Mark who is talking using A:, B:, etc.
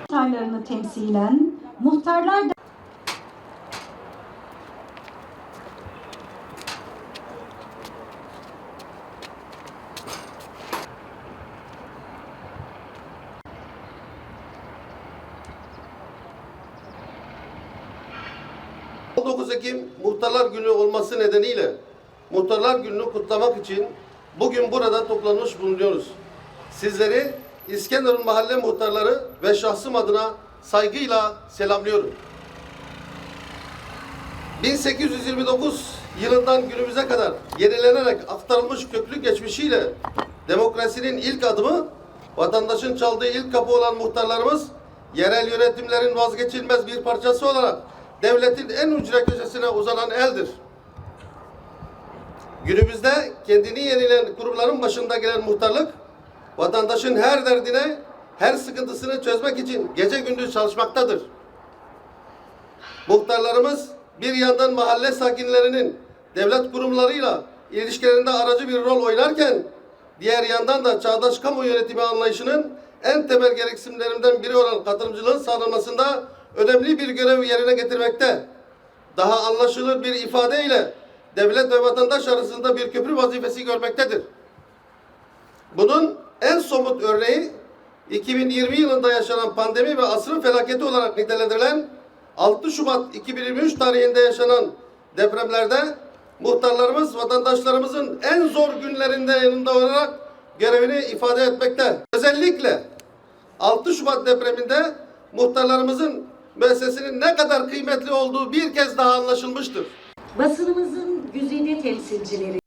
A: muhtarlarını temsilen muhtarlar da
B: Hı. 19 Ekim Muhtarlar Günü olması nedeniyle Muhtarlar Günü'nü kutlamak için bugün burada toplanmış bulunuyoruz. Sizleri İskenderun Mahalle Muhtarları ve şahsım adına saygıyla selamlıyorum. 1829 yılından günümüze kadar yenilenerek aktarılmış köklü geçmişiyle demokrasinin ilk adımı, vatandaşın çaldığı ilk kapı olan muhtarlarımız, yerel yönetimlerin vazgeçilmez bir parçası olarak devletin en ücra köşesine uzanan eldir. Günümüzde kendini yenileyen kurumların başında gelen muhtarlık, vatandaşın her derdine, her sıkıntısını çözmek için gece gündüz çalışmaktadır. Muhtarlarımız bir yandan mahalle sakinlerinin devlet kurumlarıyla ilişkilerinde aracı bir rol oynarken diğer yandan da çağdaş kamu yönetimi anlayışının en temel gereksinimlerinden biri olan katılımcılığın sağlanmasında önemli bir görev yerine getirmekte. Daha anlaşılır bir ifadeyle devlet ve vatandaş arasında bir köprü vazifesi görmektedir. Bunun en somut örneği 2020 yılında yaşanan pandemi ve asrın felaketi olarak nitelendirilen 6 Şubat 2023 tarihinde yaşanan depremlerde muhtarlarımız vatandaşlarımızın en zor günlerinde yanında olarak görevini ifade etmekte. Özellikle 6 Şubat depreminde muhtarlarımızın müessesinin ne kadar kıymetli olduğu bir kez daha anlaşılmıştır.
A: basınımızın güzide temsilcileri